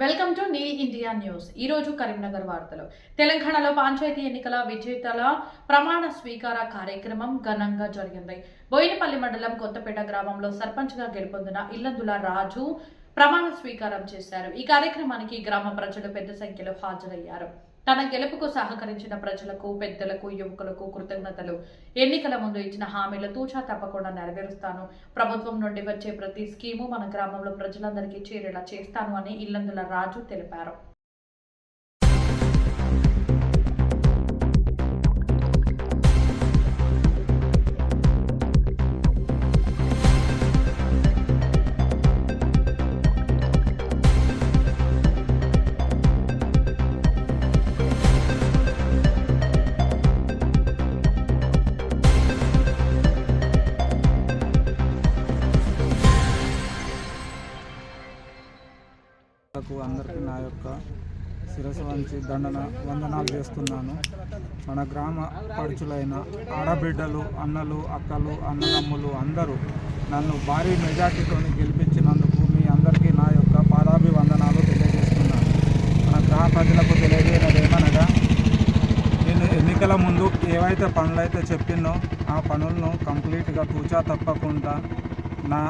Welcome to Neel India news. ఈరోజు కరీంనగర్ వార్తలు. తెలంగాణలో పంచాయతీ ఎన్నికల విజేతల ప్రమాణ స్వీకార కార్యక్రమం ఘనంగా జరిగింది. బోయినపల్లి మండలం కొత్తపేట గ్రామంలో సర్పంచ్గా గెలుపొందిన ఇల్లందుల రాజు ప్రమాణ స్వీకారం చేశారు. ఈ కార్యక్రమానికి గ్రామ ప్రజలు పెద్ద సంఖ్యలో హాజరయ్యారు. తన గెలుపుకు సహకరించిన ప్రజలకు పెద్దలకు యువకులకు కృతజ్ఞతలు. ఎన్నికల ముందు ఇచ్చిన హామీలు తూచా తప్పకుండా నెరవేరుస్తాను. ప్రభుత్వం నుండి వచ్చే ప్రతి స్కీము మన గ్రామంలో ప్రజలందరికీ చేరేలా చేస్తాను అని ఇల్లందుల రాజు తెలిపారు. అందరికీ నా యొక్క శిరస్సు వంచి దండన వందనాలు చేస్తున్నాను. మన గ్రామ పడుచులైన ఆడబిడ్డలు అన్నలు అక్కలు అన్నదమ్ములు అందరూ నన్ను భారీ మెజార్టీతో గెలిపించినందుకు మీ అందరికీ నా యొక్క పాదాభివందనాలు తెలియజేస్తున్నాను. మన గ్రామ ప్రజలకు తెలియజేయడం ఏమనగా నేను ఎన్నికల ముందు ఏవైతే పనులైతే చెప్పినో ఆ పనులను కంప్లీట్గా తూచా తప్పకుండా నా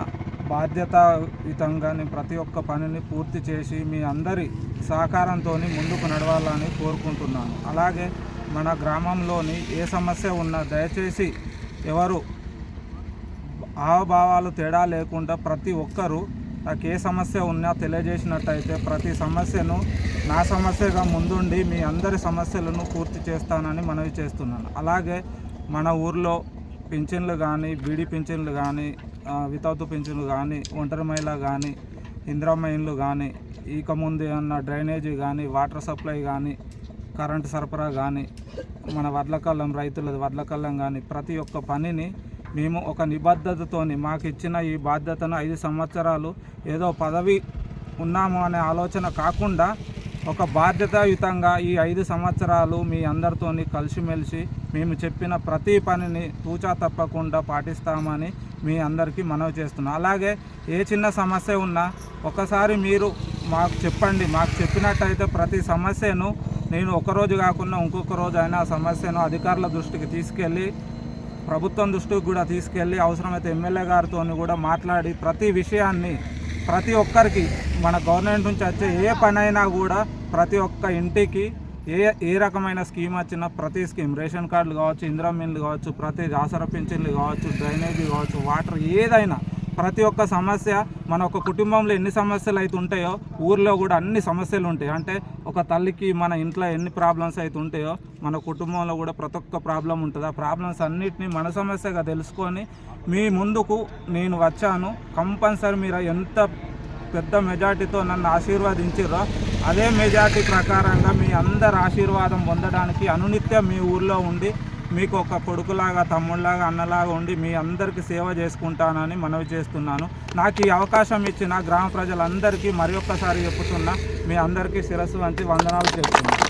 బాధ్యతాయుతంగా నేను ప్రతి ఒక్క పనిని పూర్తి చేసి మీ అందరి సహకారంతో ముందుకు నడవాలని కోరుకుంటున్నాను. అలాగే మన గ్రామంలోని ఏ సమస్య ఉన్నా దయచేసి ఎవరు హావభావాలు తేడా లేకుండా ప్రతి ఒక్కరూ నాకు ఏ సమస్య ఉన్నా తెలియజేసినట్టయితే ప్రతి సమస్యను నా సమస్యగా ముందుండి మీ అందరి సమస్యలను పూర్తి చేస్తానని మనవి చేస్తున్నాను. అలాగే మన ఊర్లో పింఛన్లు కానీ బీడీ పింఛన్లు కానీ వితౌత్ పెన్షన్లు కానీ ఒంటరి మహిళ కానీ ఇందిరా ఇండ్లు కానీ ఇక ముందు ఏమన్నా డ్రైనేజీ కానీ వాటర్ సప్లై కానీ కరెంటు సరఫరా కానీ మన వడ్లకల్లం రైతుల వడ్లకల్లం కానీ ప్రతి ఒక్క పనిని మేము ఒక నిబద్ధతతోని మాకు ఇచ్చిన ఈ బాధ్యతను ఐదు సంవత్సరాలు ఏదో పదవి ఉన్నాము అనే ఆలోచన కాకుండా ఒక బాధ్యతాయుతంగా ఈ ఐదు సంవత్సరాలు మీ అందరితోని కలిసిమెలిసి మేము చెప్పిన ప్రతి పనిని తూచా తప్పకుండా పాటిస్తామని మీ అందరికీ మనవి చేస్తున్నాం. అలాగే ఏ చిన్న సమస్య ఉన్నా ఒకసారి మీరు మాకు చెప్పండి. మాకు చెప్పినట్టయితే ప్రతి సమస్యను నేను ఒక రోజు కాకుండా ఇంకొక రోజు అయినా ఆ సమస్యను అధికారుల దృష్టికి తీసుకెళ్ళి ప్రభుత్వం దృష్టికి కూడా తీసుకెళ్ళి అవసరమైతే ఎమ్మెల్యే గారితో కూడా మాట్లాడి ప్రతి విషయాన్ని ప్రతి ఒక్కరికి మన గవర్నమెంట్ నుంచి వచ్చే ఏ పనైనా కూడా ప్రతి ఒక్క ఇంటికి ఏ ఏ రకమైన స్కీమ్ వచ్చినా ప్రతి స్కీమ్ రేషన్ కార్డులు కావచ్చు ఇందిరా మిన్లు కావచ్చు ప్రతి ఆసర పింఛన్లు కావచ్చు డ్రైనేజీ కావచ్చు వాటర్ ఏదైనా ప్రతి ఒక్క సమస్య మన ఒక కుటుంబంలో ఎన్ని సమస్యలు అయితే ఉంటాయో ఊర్లో కూడా అన్ని సమస్యలు ఉంటాయి. అంటే ఒక తల్లికి మన ఇంట్లో ఎన్ని ప్రాబ్లమ్స్ అయితే ఉంటాయో మన కుటుంబంలో కూడా ప్రతి ఒక్క ప్రాబ్లం ఉంటుంది. ఆ ప్రాబ్లమ్స్ అన్నిటిని మన సమస్యగా తెలుసుకొని మీ ముందుకు నేను వచ్చాను. కంపల్సరీ మీరు ఎంత పెద్ద మెజార్టీతో నన్ను ఆశీర్వదించారో అదే మెజార్టీ ప్రకారంగా మీ అందరి ఆశీర్వాదం పొందడానికి అనునిత్యం మీ ఊర్లో ఉండి మీకు ఒక కొడుకులాగా తమ్ముళ్ళలాగా అన్నలాగా ఉండి మీ అందరికీ సేవ చేసుకుంటానని మనవి చేస్తున్నాను. నాకు ఈ అవకాశం ఇచ్చిన గ్రామ ప్రజలందరికీ మరి ఒక్కసారి చెప్పుతున్నా మీ అందరికీ శిరస్సు వంచి వందనాలు చేస్తున్నాను